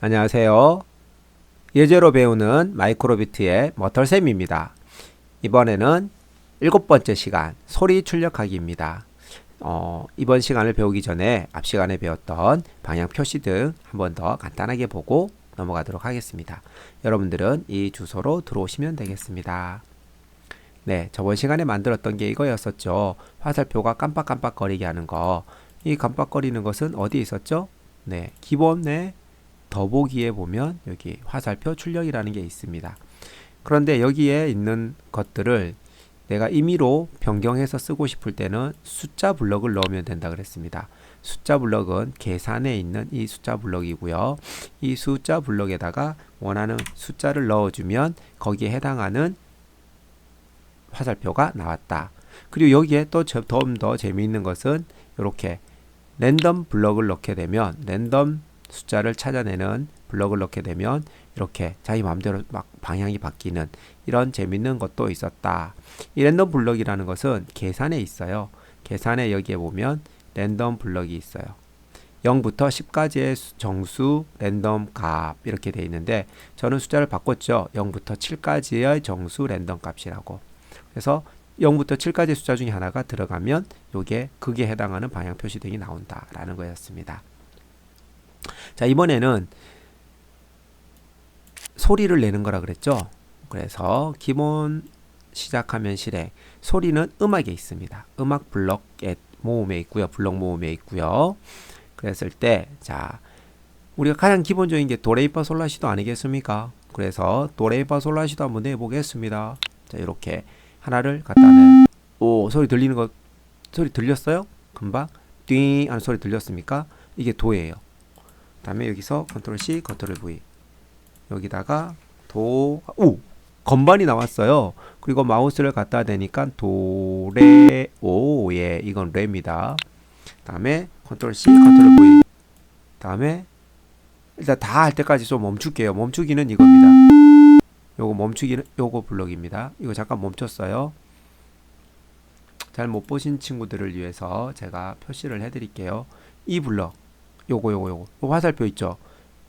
안녕하세요. 예제로 배우는 마이크로비트의 머털쌤입니다. 이번에는 일곱 번째 시간 소리 출력하기입니다. 어, 이번 시간을 배우기 전에 앞 시간에 배웠던 방향 표시 등 한 번 더 간단하게 보고 넘어가도록 하겠습니다. 여러분들은 이 주소로 들어오시면 되겠습니다. 네, 저번 시간에 만들었던 게 이거였었죠. 화살표가 깜빡깜빡거리게 하는 거. 이 깜빡거리는 것은 어디 있었죠? 네, 기본에 더보기에 보면 여기 화살표 출력이라는 게 있습니다. 그런데 여기에 있는 것들을 내가 임의로 변경해서 쓰고 싶을 때는 숫자 블럭을 넣으면 된다 그랬습니다. 숫자 블럭은 계산에 있는 이 숫자 블럭이고요. 이 숫자 블럭에다가 원하는 숫자를 넣어주면 거기에 해당하는 화살표가 나왔다. 그리고 여기에 또 좀 더 재미있는 것은 이렇게 랜덤 블럭을 넣게 되면 랜덤 숫자를 찾아내는 블럭을 넣게 되면 이렇게 자기 마음대로 막 방향이 바뀌는 이런 재밌는 것도 있었다. 이 랜덤 블럭이라는 것은 계산에 있어요. 계산에 여기에 보면 랜덤 블럭이 있어요. 0부터 10까지의 정수 랜덤 값 이렇게 돼 있는데 저는 숫자를 바꿨죠. 0부터 7까지의 정수 랜덤 값이라고. 그래서 0부터 7까지 숫자 중에 하나가 들어가면 요게 극에 해당하는 방향 표시 등이 나온다라는 거였습니다. 자, 이번에는 소리를 내는 거라 그랬죠. 그래서 기본 시작하면 실행. 소리는 음악에 있습니다. 음악 블럭에 모음에 있고요. 블럭 모음에 있고요. 그랬을 때, 자, 우리가 가장 기본적인 게 도레이파 솔라시도 아니겠습니까? 그래서 도레이파 솔라시도 한번 내보겠습니다. 자, 이렇게 하나를 갖다 내. 오, 소리 들리는 거, 소리 들렸어요? 금방? 띵 하는 소리 들렸습니까? 이게 도예요. 다음에 여기서 컨트롤 C, 컨트롤 V. 여기다가 도, 오! 건반이 나왔어요. 그리고 마우스를 갖다 대니까 도, 레, 오, 예, 이건 레입니다. 다음에 컨트롤 C, 컨트롤 V. 다음에 일단 다 할 때까지 좀 멈출게요. 멈추기는 이겁니다. 요거 멈추기는 요거 블럭입니다. 이거 잠깐 멈췄어요. 잘 못 보신 친구들을 위해서 제가 표시를 해 드릴게요. 이 블럭 요거 요거 요거. 요 화살표 있죠?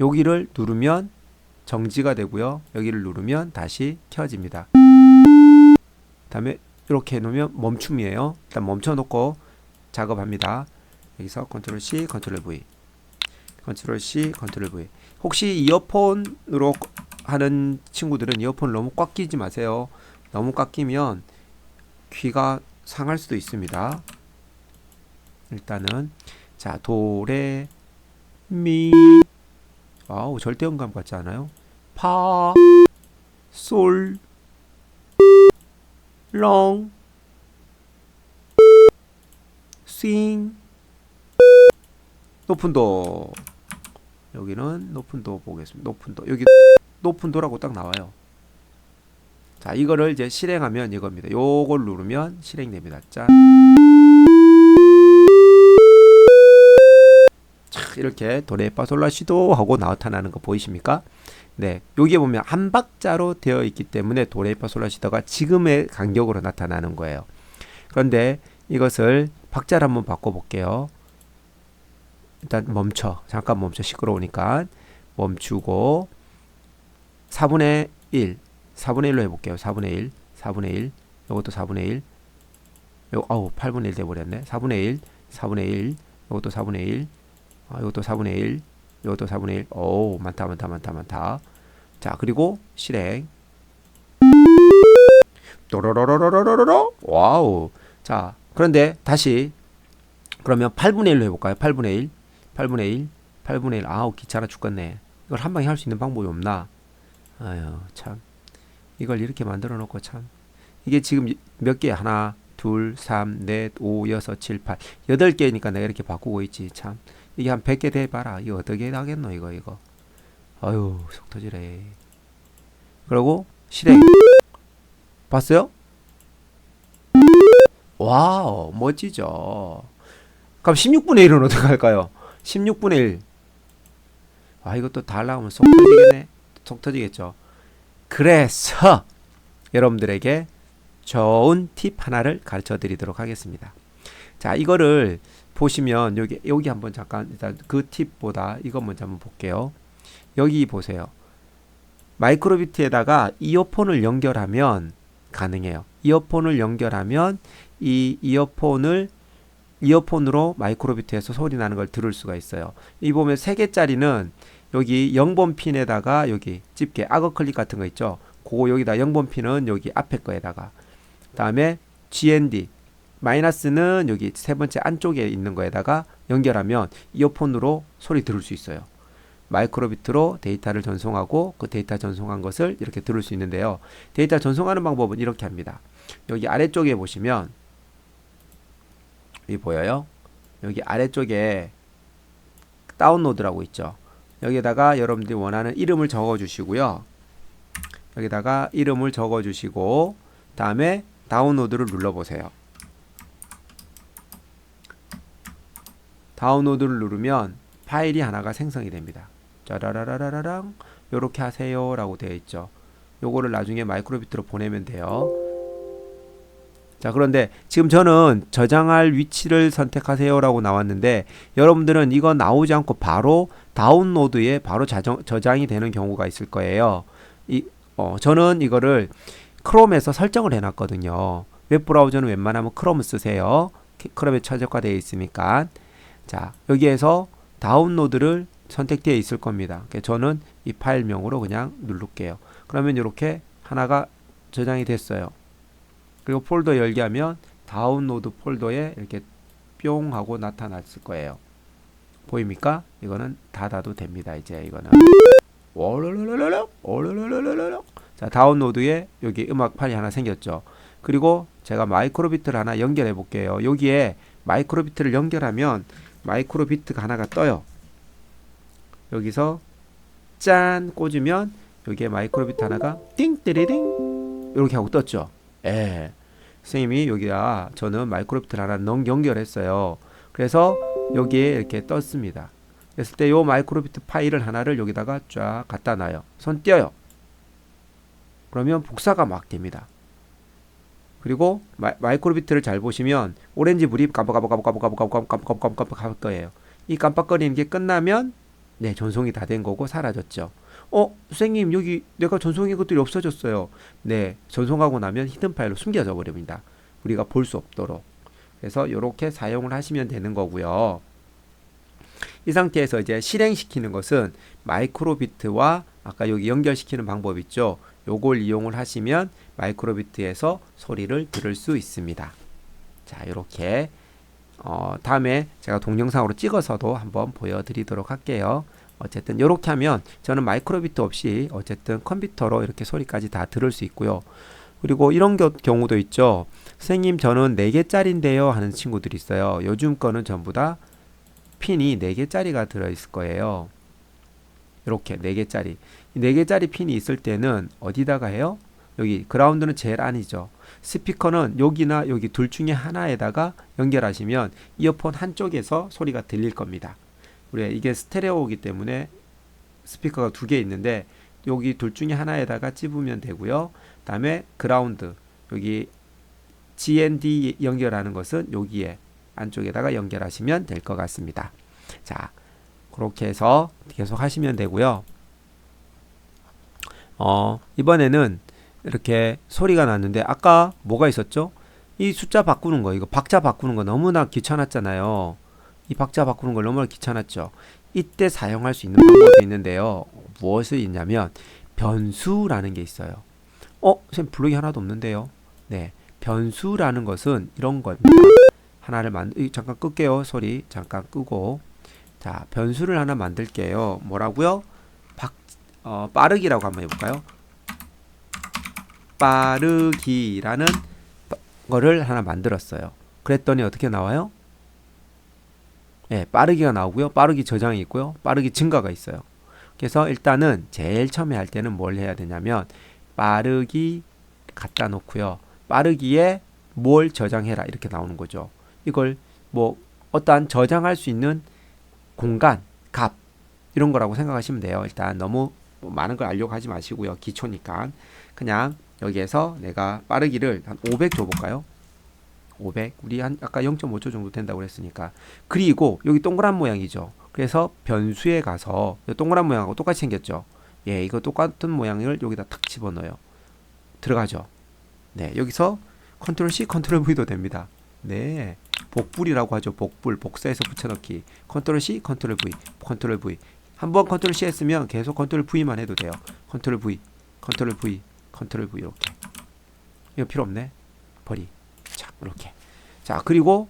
여기를 누르면 정지가 되고요. 여기를 누르면 다시 켜집니다. 다음에 이렇게 해놓으면 멈춤이에요. 일단 멈춰 놓고 작업합니다. 여기서 컨트롤 C 컨트롤 V. 컨트롤 C 컨트롤 V. 혹시 이어폰으로 하는 친구들은 이어폰 너무 꽉 끼지 마세요. 너무 꽉 끼면 귀가 상할 수도 있습니다. 일단은 자 도레 미 와우 절대음감 같지 않아요? 파, 솔, 렁, 싱 높은 도 여기는 높은 도 보겠습니다. 높은 도 여기 높은 도라고 딱 나와요. 자 이거를 이제 실행하면 이겁니다. 요걸 누르면 실행됩니다. 짠. 이렇게 도레파솔라시도 하고 나타나는 거 보이십니까? 네, 여기에 보면 한 박자로 되어 있기 때문에 도레파솔라시도가 지금의 간격으로 나타나는 거예요. 그런데 이것을 박자를 한번 바꿔볼게요. 일단 멈춰. 잠깐 멈춰. 시끄러우니까. 멈추고 4분의 1. 4분의 1로 해볼게요. 4분의 1. 4분의 1. 이것도 4분의 1. 요, 아우, 8분의 1 돼버렸네. 4분의 1. 4분의 1. 이것도 4분의 1. 아, 이것도 4분의 1. 이것도 4분의 1. 오, 많다, 많다, 많다, 많다. 자, 그리고 실행. 또로로로로로로로 와우. 자, 그런데 다시 그러면 8분의 1로 해볼까요? 8분의 1. 8분의 1. 8분의 1. 아우, 귀찮아 죽겠네. 이걸 한 방에 할 수 있는 방법이 없나? 아유, 참. 이걸 이렇게 만들어 놓고 참. 이게 지금 몇 개? 하나, 둘, 삼, 넷, 오, 여섯, 칠, 팔. 여덟 개니까 내가 이렇게 바꾸고 있지, 참. 이게 한 100개 돼봐라. 이거 어떻게 하겠노, 이거, 이거. 아유, 속 터지래. 그리고, 실행. 봤어요? 와우, 멋지죠? 그럼 16분의 1은 어떻게 할까요? 16분의 1. 아, 이것도 다 나오면 속 터지겠네? 속 터지겠죠? 그래서, 여러분들에게 좋은 팁 하나를 가르쳐 드리도록 하겠습니다. 자, 이거를 보시면 여기 여기 한번 잠깐 일단 그 팁보다 이거 먼저 한번 볼게요. 여기 보세요. 마이크로비트에다가 이어폰을 연결하면 가능해요. 이어폰을 연결하면 이 이어폰을 이어폰으로 마이크로비트에서 소리 나는 걸 들을 수가 있어요. 이 보면 세 개짜리는 여기 0번 핀에다가 여기 집게 악어 클릭 같은 거 있죠. 그거 여기다 0번 핀은 여기 앞에 거에다가 다음에 GND 마이너스는 여기 세 번째 안쪽에 있는 거에다가 연결하면 이어폰으로 소리 들을 수 있어요. 마이크로비트로 데이터를 전송하고 그 데이터 전송한 것을 이렇게 들을 수 있는데요. 데이터 전송하는 방법은 이렇게 합니다. 여기 아래쪽에 보시면 여기 보여요? 여기 아래쪽에 다운로드라고 있죠. 여기다가 여러분들이 원하는 이름을 적어 주시고요. 여기다가 이름을 적어 주시고 다음에 다운로드를 눌러 보세요. 다운로드를 누르면 파일이 하나가 생성이 됩니다. 짜라라라라랑 요렇게 하세요 라고 되어 있죠. 요거를 나중에 마이크로비트로 보내면 돼요. 자, 그런데 지금 저는 저장할 위치를 선택하세요 라고 나왔는데 여러분들은 이거 나오지 않고 바로 다운로드에 바로 자정, 저장이 되는 경우가 있을 거예요. 이 어, 저는 이거를 크롬에서 설정을 해 놨거든요. 웹 브라우저는 웬만하면 크롬 쓰세요. 크롬에 최적화되어 있으니까. 자, 여기에서 다운로드를 선택되어 있을 겁니다. 저는 이 파일명으로 그냥 누를게요. 그러면 이렇게 하나가 저장이 됐어요. 그리고 폴더 열기 하면 다운로드 폴더에 이렇게 뿅 하고 나타났을 거예요. 보입니까? 이거는 닫아도 됩니다. 이제 이거는 자 다운로드에 여기 음악 파일이 하나 생겼죠. 그리고 제가 마이크로비트를 하나 연결해 볼게요. 여기에 마이크로비트를 연결하면 마이크로 비트가 하나가 떠요. 여기서 짠 꽂으면 여기에 마이크로 비트 하나가 띵띠리딩 이렇게 하고 떴죠. 예. 선생님이 여기다 저는 마이크로 비트를 하나 넘 연결했어요. 그래서 여기에 이렇게 떴습니다. 그랬을 때 요 마이크로 비트 파일을 하나를 여기다가 쫙 갖다 놔요. 손 띄어요. 그러면 복사가 막 됩니다. 그리고 마이크로비트를 잘 보시면 오렌지 물이 깜빡깜빡깜빡깜빡깜빡깜빡깜빡 할 거예요. 이 깜빡거리는 게 끝나면 네 전송이 다 된 거고 사라졌죠. 어 선생님 여기 내가 전송한 것들이 없어졌어요. 네 전송하고 나면 히든 파일로 숨겨져 버립니다. 우리가 볼 수 없도록. 그래서 이렇게 사용을 하시면 되는 거고요. 이 상태에서 이제 실행시키는 것은 마이크로비트와 아까 여기 연결시키는 방법 있죠. 요걸 이용을 하시면 마이크로비트에서 소리를 들을 수 있습니다. 자, 이렇게 어, 다음에 제가 동영상으로 찍어서도 한번 보여드리도록 할게요. 어쨌든 이렇게 하면 저는 마이크로비트 없이 어쨌든 컴퓨터로 이렇게 소리까지 다 들을 수 있고요. 그리고 이런 경우도 있죠. 선생님 저는 4개짜리인데요 하는 친구들이 있어요. 요즘 거는 전부 다 핀이 4개짜리가 들어있을 거예요. 이렇게 4개짜리. 4개짜리 핀이 있을 때는 어디다가 해요? 여기 그라운드는 제일 아니죠. 스피커는 여기나 여기 둘 중에 하나에다가 연결하시면 이어폰 한쪽에서 소리가 들릴 겁니다. 우리 이게 스테레오이기 때문에 스피커가 두 개 있는데 여기 둘 중에 하나에다가 찝으면 되고요. 다음에 그라운드 여기 GND 연결하는 것은 여기에 안쪽에다가 연결하시면 될 것 같습니다. 자, 그렇게 해서 계속 하시면 되고요. 어, 이번에는 이렇게 소리가 났는데 아까 뭐가 있었죠? 이 숫자 바꾸는 거, 이거 박자 바꾸는 거 너무나 귀찮았잖아요. 이 박자 바꾸는 걸 너무나 귀찮았죠. 이때 사용할 수 있는 방법이 있는데요. 무엇이 있냐면 변수라는 게 있어요. 어, 선생님 블록이 하나도 없는데요. 네, 변수라는 것은 이런 겁니다. 하나를 만 잠깐 끌게요. 소리 잠깐 끄고 자 변수를 하나 만들게요. 뭐라고요? 박 어, 빠르기라고 한번 해볼까요? 빠르기라는 거를 하나 만들었어요. 그랬더니 어떻게 나와요? 예, 빠르기가 나오고요. 빠르기 저장이 있고요. 빠르기 증가가 있어요. 그래서 일단은 제일 처음에 할 때는 뭘 해야 되냐면 빠르기 갖다 놓고요. 빠르기에 뭘 저장해라 이렇게 나오는 거죠. 이걸 뭐 어떠한 저장할 수 있는 공간, 값 이런 거라고 생각하시면 돼요. 일단 너무 뭐 많은 걸 알려고 하지 마시고요. 기초니까 그냥 여기에서 내가 빠르기를 한 500 줘볼까요? 500 우리 한 아까 0.5초 정도 된다고 그랬으니까 그리고 여기 동그란 모양이죠. 그래서 변수에 가서 이 동그란 모양하고 똑같이 생겼죠. 예, 이거 똑같은 모양을 여기다 탁 집어넣어요. 들어가죠. 네, 여기서 컨트롤 C, 컨트롤 V도 됩니다. 네, 복불이라고 하죠. 복불, 복사해서 붙여넣기. 컨트롤 C, 컨트롤 V, 컨트롤 V. 한번 컨트롤 C 했으면 계속 컨트롤 V만 해도 돼요. 컨트롤 V, 컨트롤 V, 컨트롤 V 이렇게. 이거 필요 없네. 버리. 자, 이렇게. 자, 그리고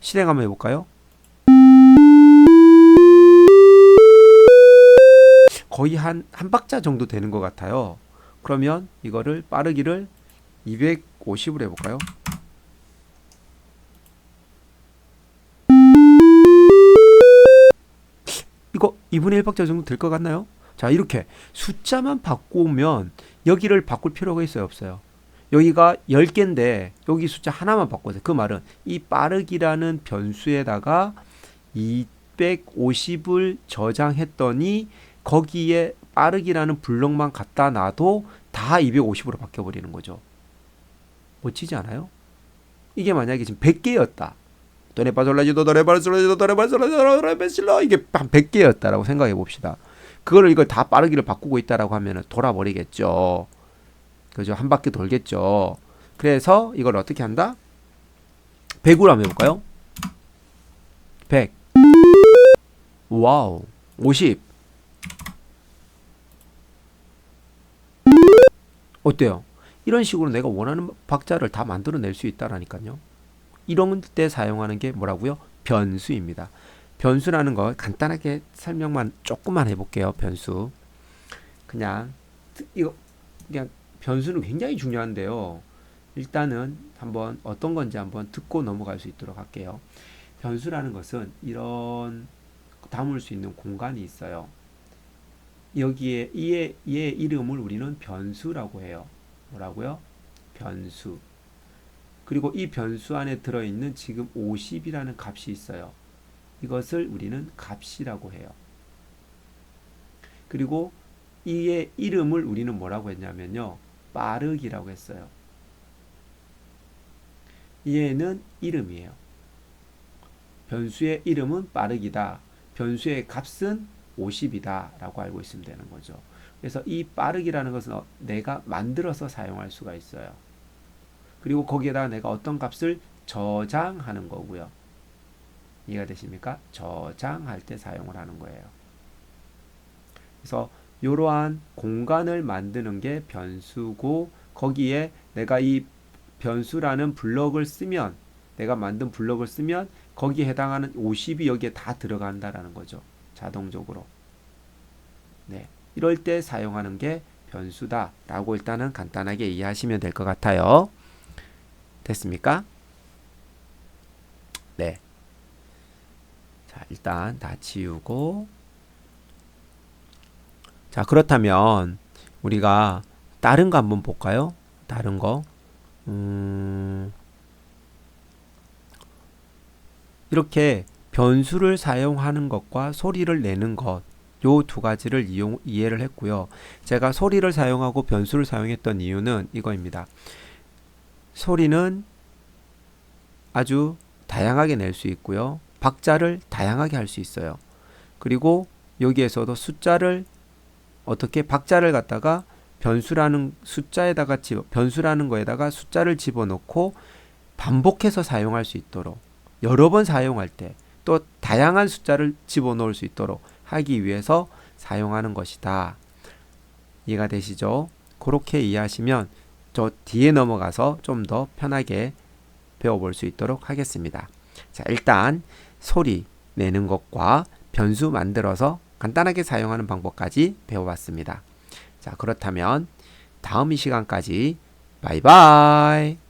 실행 한번 해볼까요? 거의 한, 한 박자 정도 되는 것 같아요. 그러면 이거를 빠르기를 250으로 해볼까요? 2분의 1박자 정도 될 것 같나요? 자, 이렇게 숫자만 바꾸면 여기를 바꿀 필요가 있어요, 없어요? 여기가 10개인데 여기 숫자 하나만 바꿔서 그 말은 이 빠르기라는 변수에다가 250을 저장했더니 거기에 빠르기라는 블록만 갖다 놔도 다 250으로 바뀌어 버리는 거죠. 멋지지 않아요? 이게 만약에 지금 100개였다. 도레바솔라지도 도레바솔라지도 도레바솔라지도 도레바솔라 이게 한 100개였다라고 생각해 봅시다. 그거를 이걸 다 빠르기를 바꾸고 있다라고 하면은 돌아버리겠죠. 그죠? 한 바퀴 돌겠죠. 그래서 이걸 어떻게 한다? 100으로 한번 해볼까요? 100 와우 50 어때요? 이런 식으로 내가 원하는 박자를 다 만들어낼 수 있다라니까요. 이런 때 사용하는 게 뭐라고요? 변수입니다. 변수라는 거 간단하게 설명만 조금만 해볼게요. 변수. 그냥 이거 그냥 변수는 굉장히 중요한데요. 일단은 한번 어떤 건지 한번 듣고 넘어갈 수 있도록 할게요. 변수라는 것은 이런 담을 수 있는 공간이 있어요. 여기에 이의, 이의 이름을 우리는 변수라고 해요. 뭐라고요? 변수. 그리고 이 변수 안에 들어있는 지금 50이라는 값이 있어요. 이것을 우리는 값이라고 해요. 그리고 이의 이름을 우리는 뭐라고 했냐면요. 빠르기라고 했어요. 얘는 이름이에요. 변수의 이름은 빠르기다. 변수의 값은 50이다. 라고 알고 있으면 되는 거죠. 그래서 이 빠르기라는 것은 어, 내가 만들어서 사용할 수가 있어요. 그리고 거기에다가 내가 어떤 값을 저장하는 거고요. 이해가 되십니까? 저장할 때 사용을 하는 거예요. 그래서 이러한 공간을 만드는 게 변수고 거기에 내가 이 변수라는 블럭을 쓰면 내가 만든 블럭을 쓰면 거기에 해당하는 50이 여기에 다 들어간다라는 거죠. 자동적으로. 네. 이럴 때 사용하는 게 변수다라고 일단은 간단하게 이해하시면 될 것 같아요. 됐습니까? 네. 자, 일단 다 지우고 자, 그렇다면 우리가 다른 거 한번 볼까요? 다른 거. 음, 이렇게 변수를 사용하는 것과 소리를 내는 것, 요 두 가지를 이용, 이해를 했고요. 제가 소리를 사용하고 변수를 사용했던 이유는 이거입니다. 소리는 아주 다양하게 낼 수 있고요. 박자를 다양하게 할 수 있어요. 그리고 여기에서도 숫자를 어떻게 박자를 갖다가 변수라는 숫자에다가 집어, 변수라는 거에다가 숫자를 집어넣고 반복해서 사용할 수 있도록 여러 번 사용할 때 또 다양한 숫자를 집어넣을 수 있도록 하기 위해서 사용하는 것이다. 이해가 되시죠? 그렇게 이해하시면 저 뒤에 넘어가서 좀 더 편하게 배워볼 수 있도록 하겠습니다. 자, 일단 소리 내는 것과 변수 만들어서 간단하게 사용하는 방법까지 배워봤습니다. 자, 그렇다면 다음 이 시간까지 바이바이.